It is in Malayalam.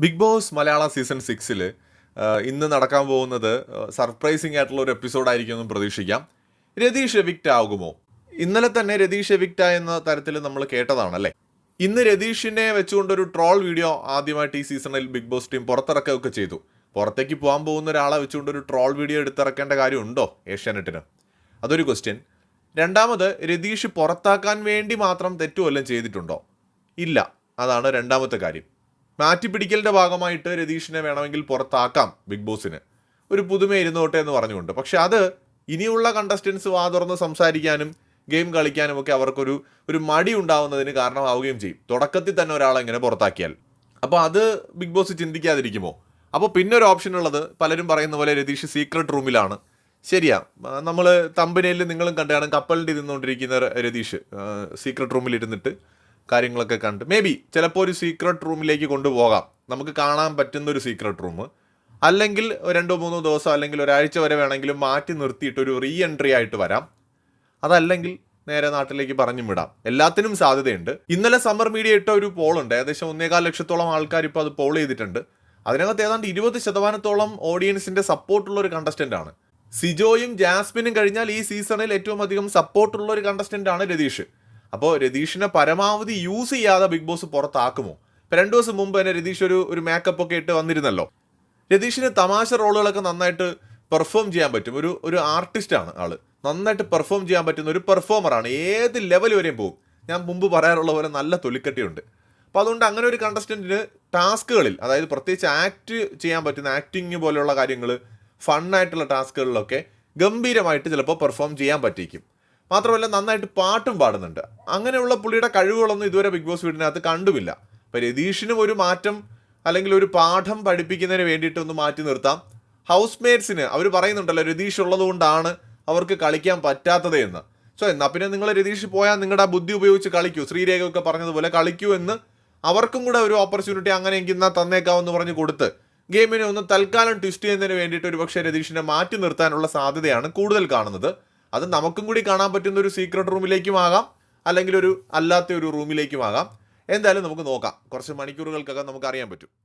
ബിഗ് ബോസ് മലയാള സീസൺ സിക്സിൽ ഇന്ന് നടക്കാൻ പോകുന്നത് സർപ്രൈസിംഗ് ആയിട്ടുള്ള ഒരു എപ്പിസോഡ് ആയിരിക്കും എന്ന് പ്രതീക്ഷിക്കാം. രതീഷ് എവിക്റ്റ് ആകുമോ? ഇന്നലെ തന്നെ രതീഷ് എവിക്റ്റ് എന്ന തരത്തിൽ നമ്മൾ കേട്ടതാണല്ലേ? ഇന്ന് രതീഷിനെ വെച്ചുകൊണ്ടൊരു ട്രോൾ വീഡിയോ ആദ്യമായിട്ട് ഈ സീസണിൽ ബിഗ് ബോസ് ടീം പുറത്തിറക്കുകയൊക്കെ ചെയ്തു. പുറത്തേക്ക് പോകാൻ പോകുന്ന ഒരാളെ വെച്ചുകൊണ്ട് ഒരു ട്രോൾ വീഡിയോ എടുത്തിറക്കേണ്ട കാര്യമുണ്ടോ ഏഷ്യാനെറ്റിന്? അതൊരു ക്വസ്റ്റ്യൻ രണ്ടാമത് രതീഷ് പുറത്താക്കാൻ വേണ്ടി മാത്രം തെറ്റുവല്ലം ചെയ്തിട്ടുണ്ടോ? ഇല്ല. അതാണ് രണ്ടാമത്തെ കാര്യം. മാറ്റിപ്പിടിക്കലിന്റെ ഭാഗമായിട്ട് രതീഷിനെ വേണമെങ്കിൽ പുറത്താക്കാം ബിഗ് ബോസിന്. ഒരു പുതുമ ഇരുന്നോട്ടെ എന്ന് പറഞ്ഞുകൊണ്ട്. പക്ഷെ അത് ഇനിയുള്ള കണ്ടസ്റ്റൻസ് വാ തുറന്ന് സംസാരിക്കാനും ഗെയിം കളിക്കാനും ഒക്കെ അവർക്കൊരു ഒരു മടി ഉണ്ടാവുന്നതിന് കാരണമാവുകയും ചെയ്യും. തുടക്കത്തിൽ തന്നെ ഒരാളെ ഇങ്ങനെ പുറത്താക്കിയാൽ. അപ്പോൾ അത് ബിഗ് ബോസ് ചിന്തിക്കാതിരിക്കുമോ? അപ്പോൾ പിന്നെ ഒരു ഓപ്ഷൻ ഉള്ളത് പലരും പറയുന്ന പോലെ രതീഷ് സീക്രട്ട് റൂമിലാണ് ശരിയാ നമ്മൾ തമ്പനയിൽ നിങ്ങളും കണ്ടാണ് കപ്പലിന്റെ ഇരുന്നുകൊണ്ടിരിക്കുന്ന രതീഷ് സീക്രട്ട് റൂമിൽ ഇരുന്നിട്ട് കാര്യങ്ങളൊക്കെ കണ്ട്. മേ ബി ചിലപ്പോൾ ഒരു സീക്രട്ട് റൂമിലേക്ക് കൊണ്ടുപോകാം. നമുക്ക് കാണാൻ പറ്റുന്ന ഒരു സീക്രട്ട് റൂം അല്ലെങ്കിൽ രണ്ടോ മൂന്നോ ദിവസം അല്ലെങ്കിൽ ഒരാഴ്ച വരെ വേണമെങ്കിലും മാറ്റി നിർത്തിയിട്ട് ഒരു റീ എൻട്രി ആയിട്ട് വരാം. അതല്ലെങ്കിൽ നേരെ നാട്ടിലേക്ക് പറഞ്ഞു വിടാം. എല്ലാത്തിനും സാധ്യതയുണ്ട്. ഇന്നലെ സമ്മർ മീഡിയ ഇട്ട ഒരു പോൾ ഉണ്ട്. ഏകദേശം ഒന്നേകാൽ ലക്ഷത്തോളം ആൾക്കാർ ഇപ്പോൾ അത് പോൾ ചെയ്തിട്ടുണ്ട്. അതിനകത്ത് ഏതാണ്ട് ഇരുപത് ശതമാനത്തോളം ഓഡിയൻസിന്റെ സപ്പോർട്ടുള്ള ഒരു കണ്ടസ്റ്റന്റ് ആണ്. സിജോയും ജാസ്മിനും കഴിഞ്ഞാൽ ഈ സീസണിൽ ഏറ്റവും അധികം സപ്പോർട്ടുള്ള ഒരു കണ്ടസ്റ്റന്റ് ആണ് രതീഷ്. അപ്പോൾ രതീഷിനെ പരമാവധി യൂസ് ചെയ്യാതെ ബിഗ് ബോസ് പുറത്താക്കുമോ? ഇപ്പം രണ്ടു ദിവസം മുമ്പ് തന്നെ രതീഷ് ഒരു ഒരു മേക്കപ്പ് ഒക്കെ ഇട്ട് വന്നിരുന്നല്ലോ. രതീഷിന് തമാശ റോളുകളൊക്കെ നന്നായിട്ട് പെർഫോം ചെയ്യാൻ പറ്റും. ഒരു ഒരു ആർട്ടിസ്റ്റാണ് ആൾ. നന്നായിട്ട് പെർഫോം ചെയ്യാൻ പറ്റുന്ന ഒരു പെർഫോമറാണ് ഏത് ലെവൽ വരെയും പോകും. ഞാൻ മുമ്പ് പറയാറുള്ള പോലെ നല്ല തൊലിക്കട്ടിയുണ്ട്. അപ്പോൾ അതുകൊണ്ട് അങ്ങനെ ഒരു കണ്ടസ്റ്റന്റിന് ടാസ്കുകളിൽ അതായത് പ്രത്യേകിച്ച് ആക്ട് ചെയ്യാൻ പറ്റുന്ന ആക്ടിങ് പോലെയുള്ള കാര്യങ്ങൾ ഫണ്ണായിട്ടുള്ള ടാസ്കുകളിലൊക്കെ ഗംഭീരമായിട്ട് ചിലപ്പോൾ പെർഫോം ചെയ്യാൻ പറ്റിയിരിക്കും. മാത്രമല്ല നന്നായിട്ട് പാട്ടും പാടുന്നുണ്ട്. അങ്ങനെയുള്ള പുള്ളിയുടെ കഴിവുകളൊന്നും ഇതുവരെ ബിഗ് ബോസ് വീടിനകത്ത് കണ്ടുമില്ല. അപ്പോൾ രതീഷിനും ഒരു മാറ്റം അല്ലെങ്കിൽ ഒരു പാഠം പഠിപ്പിക്കുന്നതിന് വേണ്ടിയിട്ട് ഒന്ന് മാറ്റി നിർത്താം. ഹൗസ് മേറ്റ്സിന് അവർ പറയുന്നുണ്ടല്ലോ രതീഷ് ഉള്ളതുകൊണ്ടാണ് അവർക്ക് കളിക്കാൻ പറ്റാത്തത് എന്ന്. സോ എന്നാൽ പിന്നെ നിങ്ങൾ രതീഷ് പോയാൽ നിങ്ങളുടെ ബുദ്ധി ഉപയോഗിച്ച് കളിക്കൂ. ശ്രീരേഖയൊക്കെ പറഞ്ഞതുപോലെ കളിക്കൂ എന്ന് അവർക്കും കൂടെ ഒരു ഓപ്പർച്യൂണിറ്റി അങ്ങനെ എങ്കിൽ എന്നാൽ തന്നേക്കാമെന്ന് പറഞ്ഞ് കൊടുത്ത് ഗെയിമിനെ ഒന്ന് തൽക്കാലം ട്വിസ്റ്റ് ചെയ്യുന്നതിന് വേണ്ടിയിട്ട് ഒരു പക്ഷേ രതീഷിനെ മാറ്റി നിർത്താനുള്ള സാധ്യതയാണ് കൂടുതൽ കാണുന്നത്. അത് നമുക്കും കൂടി കാണാൻ പറ്റുന്ന ഒരു സീക്രട്ട് റൂമിലേക്കും ആകാം അല്ലെങ്കിൽ ഒരു അല്ലാത്ത ഒരു റൂമിലേക്കും ആകാം. എന്തായാലും നമുക്ക് നോക്കാം. കുറച്ച് മണിക്കൂറുകൾക്കൊക്കെ നമുക്ക് അറിയാൻ പറ്റും.